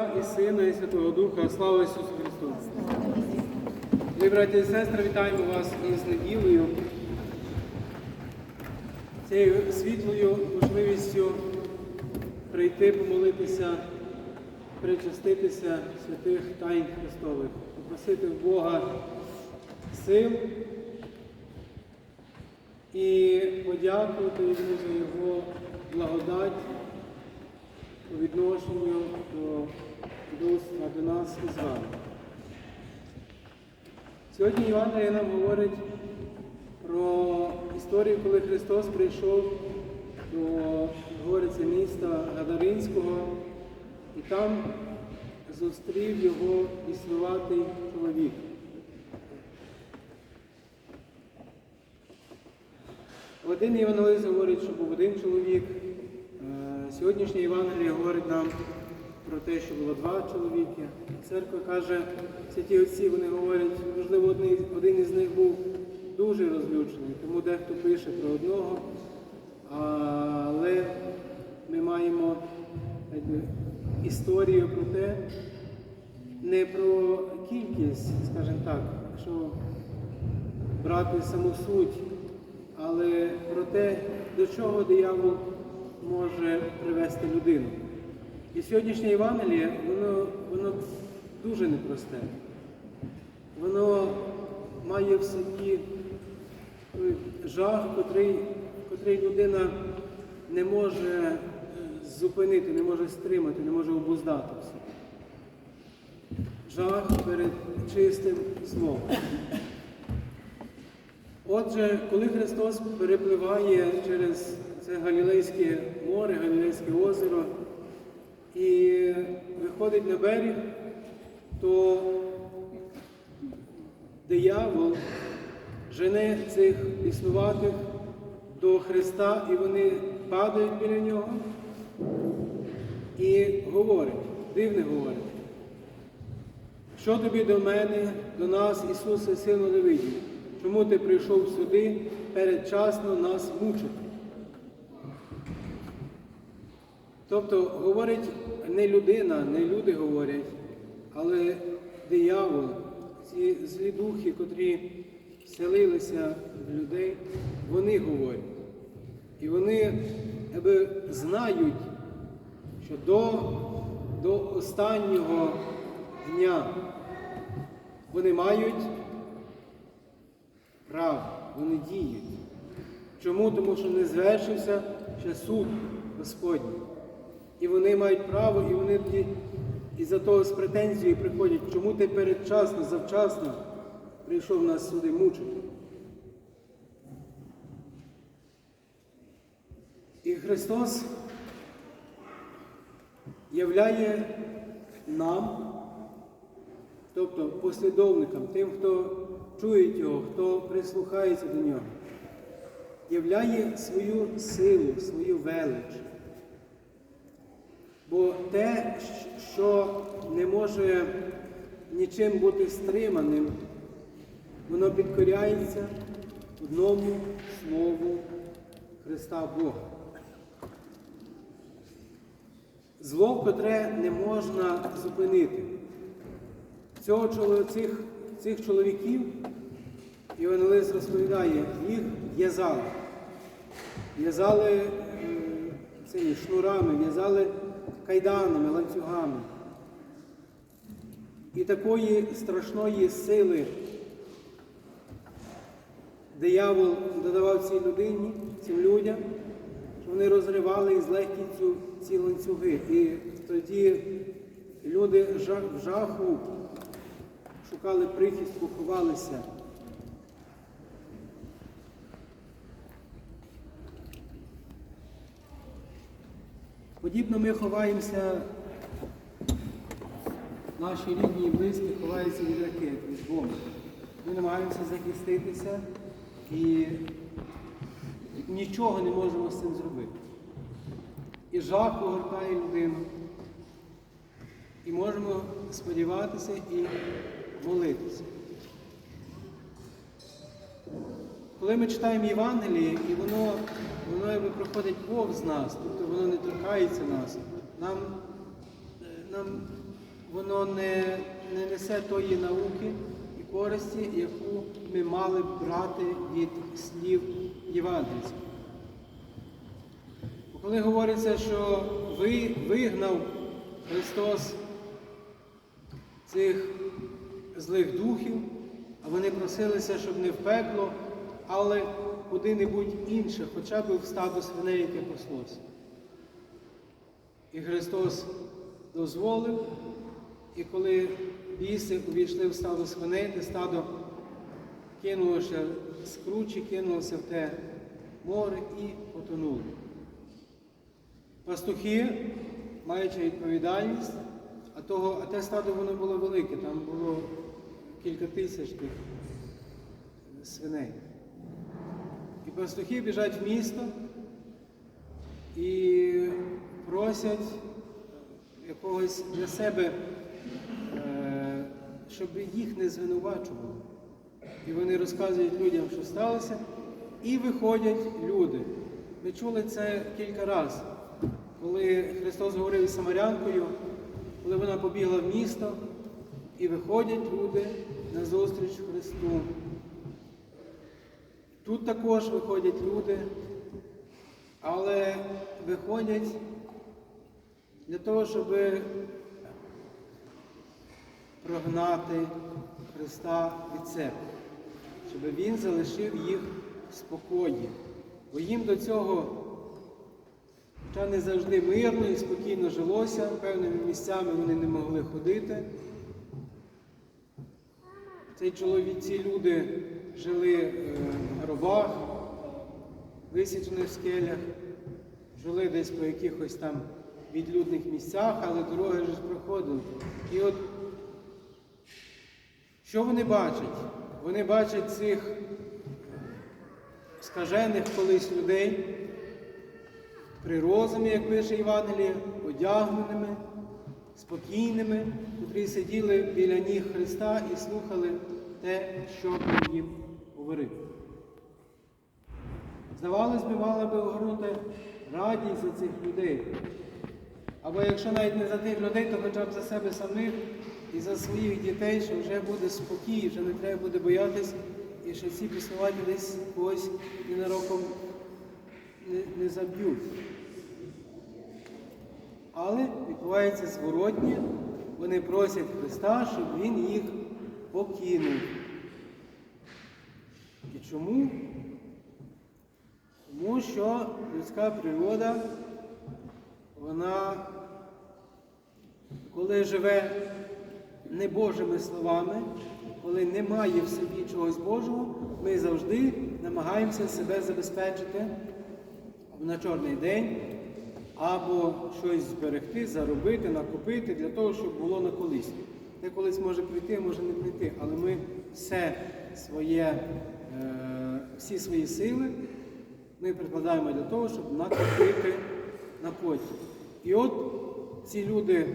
І Сина, і Святого Духа, слава Ісусу Христу! Дорогі браті і сестри, вітаємо вас із неділею, цією світлою можливістю прийти, помолитися, причаститися святих тайн Христових, попросити в Бога сил і подякувати йому за Його благодать по відношенню до нас і з вами. Сьогодні Івангелія нам говорить про історію, коли Христос прийшов до говориться, міста Гадаринського, і там зустрів його існуватий чоловік. Один євангелист говорить, що був один чоловік. Е, Сьогоднішнє говорить нам про те, що було два чоловіки. Церква каже, святі отці вони говорять, можливо, один, із них був дуже розлючений, тому дехто пише про одного. Але ми маємо якби, історію про те, не про кількість, скажімо так, якщо брати саму суть, але про те, до чого диявол може привести людину. І сьогоднішнє Євангеліє, воно, воно дуже непросте. Воно має в собі жах, котрий, котрий людина не може е, зупинити, не може стримати, не може обуздати в собі. Жах перед чистим злом. Отже, коли Христос перепливає через це Галілейське море, Галілейське озеро і виходить на берег, то диявол жене цих існуватих до Христа, і вони падають біля нього і говорять, дивне говорять. Що тобі до мене, до нас, Ісусе, Сину Давидів? Чому ти прийшов сюди передчасно нас мучити? Тобто говорить не людина, не люди говорять, але диявол, ці злі духи, котрі вселилися в людей, вони говорять. І вони аби, знають, що до, до останнього дня вони мають право, вони діють. Чому? Тому що не звершився ще суд Господній. І вони мають право, і вони із-за того з претензією приходять, чому ти передчасно, завчасно прийшов нас сюди мучити. І Христос являє нам, тобто послідовникам, тим, хто чує його, хто прислухається до нього, являє свою силу, свою велич. Бо те, що не може нічим бути стриманим, воно підкоряється одному слову Христа Бога. Зло, котре не можна зупинити. Цього, цих, цих чоловіків Івангелист розповідає, їх в'язали. В'язали е, цими шнурами, в'язали кайданами, ланцюгами. І такої страшної сили диявол додавав цій людині, цим людям, що вони розривали із легкістю ці ланцюги. І тоді люди в жаху шукали прихистку, ховалися. Подібно ми ховаємося, наші рідні і близькі ховаються від ракет, від бомб. Ми намагаємося захиститися і нічого не можемо з цим зробити. І жах погортає людину. І можемо сподіватися і молитися. Коли ми читаємо Євангеліє, і воно воно якби проходить повз нас, тобто торкається нас, нам, нам воно не, не несе тої науки і користі, яку ми мали б брати від слів євангельських. Коли говориться, що ви вигнав Христос цих злих духів, а вони просилися, щоб не в пекло, але куди-небудь інше, хоча б в стадо свиней, яке паслося. І Христос дозволив, і коли біси увійшли в стадо свиней, те стадо кинулося з кручі, кинулося в те море і потонуло. Пастухи, маючи відповідальність, а, того, а те стадо воно було велике, там було кілька тисяч тих свиней. І пастухи біжать в місто і просять якогось для себе, е, щоб їх не звинувачували. І вони розказують людям, що сталося, і виходять люди. Ми чули це кілька разів, коли Христос говорив із Самарянкою, коли вона побігла в місто, і виходять люди на зустріч Христу. Тут також виходять люди, але виходять для того, щоб прогнати Христа від себе, щоб Він залишив їх в спокої. Бо їм до цього хоча не завжди мирно і спокійно жилося, певними місцями вони не могли ходити. Цей чоловік, ці люди жили е, в гробах, висічених в скелях, жили десь по якихось там відлюдних місцях, але дороги ж проходили. І от що вони бачать? Вони бачать цих скажених колись людей при розумі, як пише Євангеліє, одягненими, спокійними, котрі сиділи біля ніг Христа і слухали те, що Він їм говорив. Здавалось би, мала би огорнути радість за цих людей. Або якщо навіть не за тих людей, то хоча б за себе самих і за своїх дітей, що вже буде спокій, вже не треба буде боятись, і що ці піснувати десь когось ненароком не, не заб'ють. Але відбувається зворотнє, вони просять Христа, щоб Він їх покинув. І чому? Тому що людська природа, вона, коли живе не Божими словами, коли немає в собі чогось Божого, ми завжди намагаємося себе забезпечити на чорний день або щось зберегти, заробити, накопити для того, щоб було на колись. Те колись може прийти, може не прийти, але ми все своє, е, всі свої сили ми прикладаємо для того, щоб накопити на потім. І от ці люди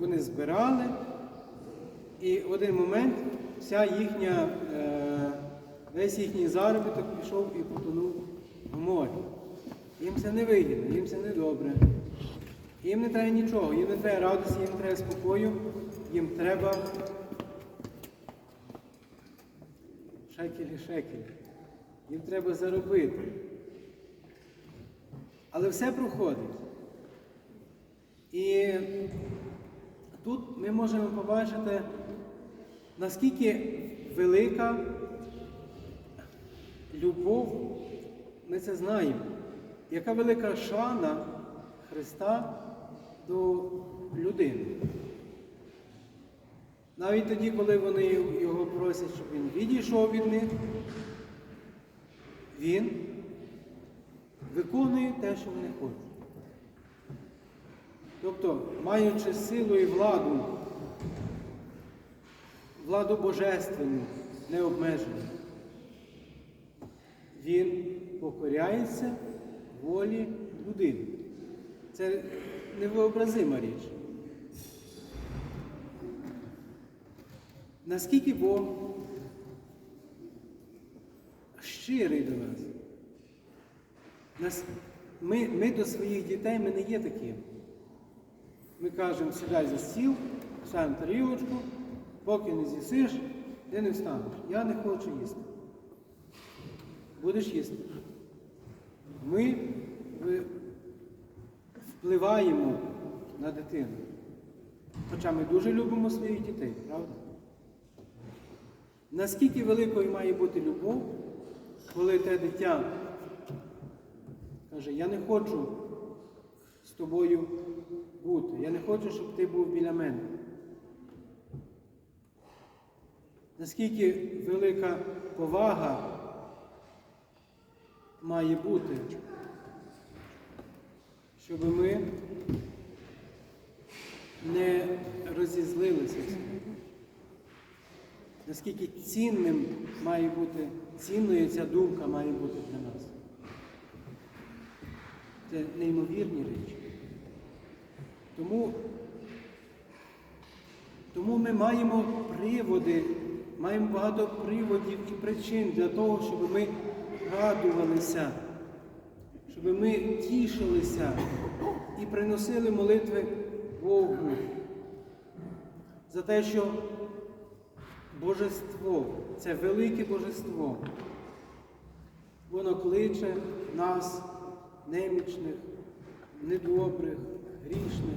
вони збирали, і в один момент вся їхня, е, весь їхній заробіток пішов і потонув в морі. Їм це не вигідно, їм це не добре. Їм не треба нічого, їм не треба радості, їм треба спокою, їм треба шекелі шекелі. Їм треба заробити. Але все проходить. І тут ми можемо побачити, наскільки велика любов, ми це знаємо, яка велика шана Христа до людини. Навіть тоді, коли вони його просять, щоб він відійшов від них, він виконує те, що вони хочуть. Тобто, маючи силу і владу, владу божественну, необмежену, він покоряється волі людини. Це невообразима річ. Наскільки Бог щирий до нас. Ми, ми до своїх дітей ми не є таким. Ми кажемо, сідай за стіл, поставимо тарілочку, поки не з'їсиш, ти не встанеш. Я не хочу їсти. Будеш їсти. Ми впливаємо на дитину. Хоча ми дуже любимо своїх дітей, правда? Наскільки великою має бути любов, коли те дитя каже, я не хочу з тобою бути, я не хочу, щоб ти був біля мене. Наскільки велика повага має бути, щоб ми не розізлилися. Наскільки цінним має бути, цінною ця думка має бути для нас. Це неймовірні речі. Тому, тому ми маємо приводи, маємо багато приводів і причин для того, щоб ми радувалися, щоб ми тішилися і приносили молитви Богу за те, що Божество, це велике Божество. Воно кличе нас, немічних, недобрих, грішних.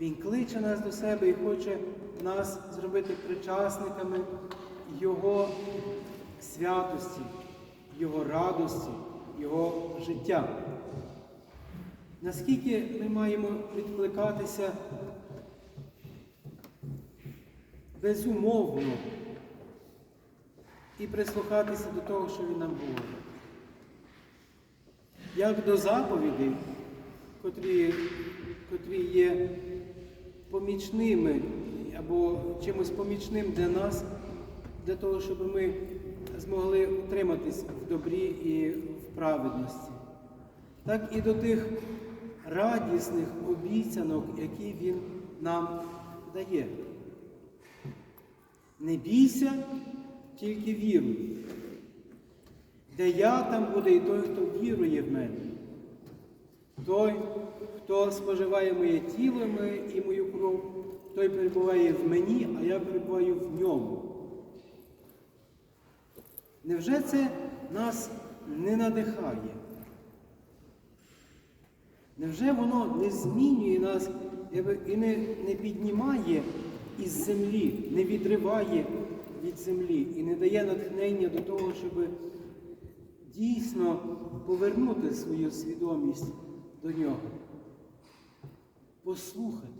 Він кличе нас до себе і хоче нас зробити причасниками Його святості, Його радості, Його життя. Наскільки ми маємо відкликатися безумовно і прислухатися до того, що Він нам говорить. Як до заповідей, котрі, котрі є помічними або чимось помічним для нас, для того, щоб ми змогли утриматись в добрі і в праведності, так і до тих радісних обіцянок, які Він нам дає. Не бійся, тільки віруй. Де я, там буде і той, хто вірує в мене. Той, хто споживає моє тіло і мою кров, той перебуває в мені, а я перебуваю в ньому. Невже це нас не надихає? Невже воно не змінює нас і не, не піднімає із землі, не відриває від землі і не дає натхнення до того, щоб дійсно повернути свою свідомість до нього? Послухати,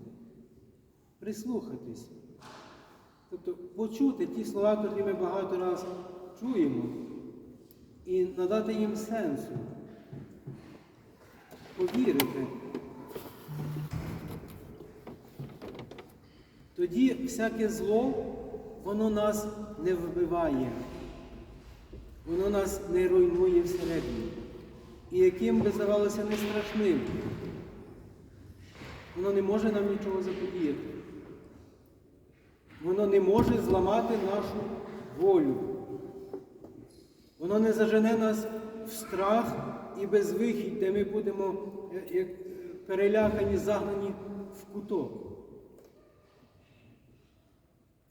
прислухатись. Тобто почути ті слова, які ми багато разів чуємо, і надати їм сенсу повірити. Тоді всяке зло, воно нас не вбиває, воно нас не руйнує всередині. І яким би здавалося не страшним, воно не може нам нічого заподіяти. Воно не може зламати нашу волю. Воно не зажене нас в страх і безвихідь, де ми будемо е, як перелякані, загнані в куток.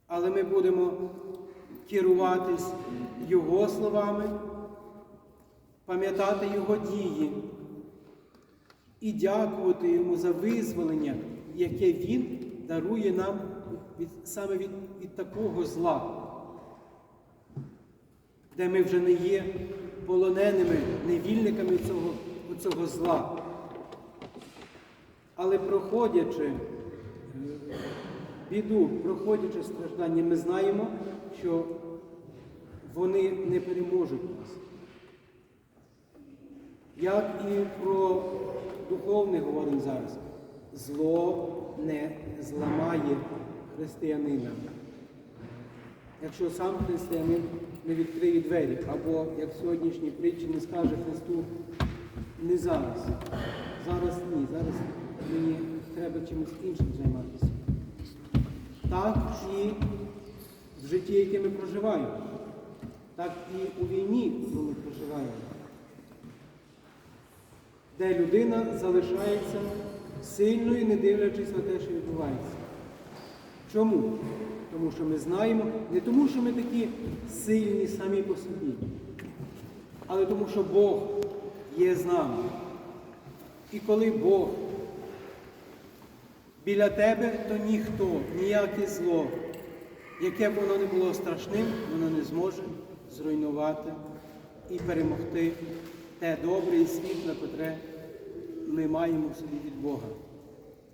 Але ми будемо керуватись Його словами, пам'ятати Його дії і дякувати Йому за визволення, яке Він дарує нам від, саме від, від такого зла де ми вже не є полоненими, невільниками цього, цього зла. Але проходячи е, біду, проходячи страждання, ми знаємо, що вони не переможуть нас. Як і про духовне говоримо зараз, зло не зламає християнина. Якщо сам християнин не відкриє двері, або як в сьогоднішній притчі не скаже Христу, не зараз. Зараз ні, зараз мені треба чимось іншим займатися. Так і житті, яке ми проживаємо, так і у війні, яку ми проживаємо, де людина залишається сильною, не дивлячись на те, що відбувається. Чому? Тому що ми знаємо, не тому, що ми такі сильні самі по собі, але тому, що Бог є з нами. І коли Бог біля тебе, то ніхто, ніяке зло, яке б воно не було страшним, воно не зможе зруйнувати і перемогти те добре і світле, котре ми маємо в собі від Бога.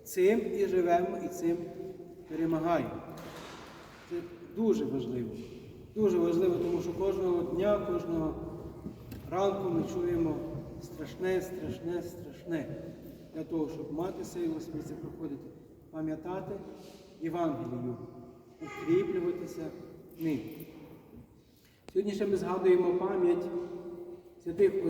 Цим і живемо, і цим перемагаємо. Це дуже важливо. Дуже важливо, тому що кожного дня, кожного ранку ми чуємо страшне, страшне, страшне. Для того, щоб мати силу це проходити, пам'ятати Євангелію, укріплюватися ним. Сьогодні ще ми згадуємо пам'ять святих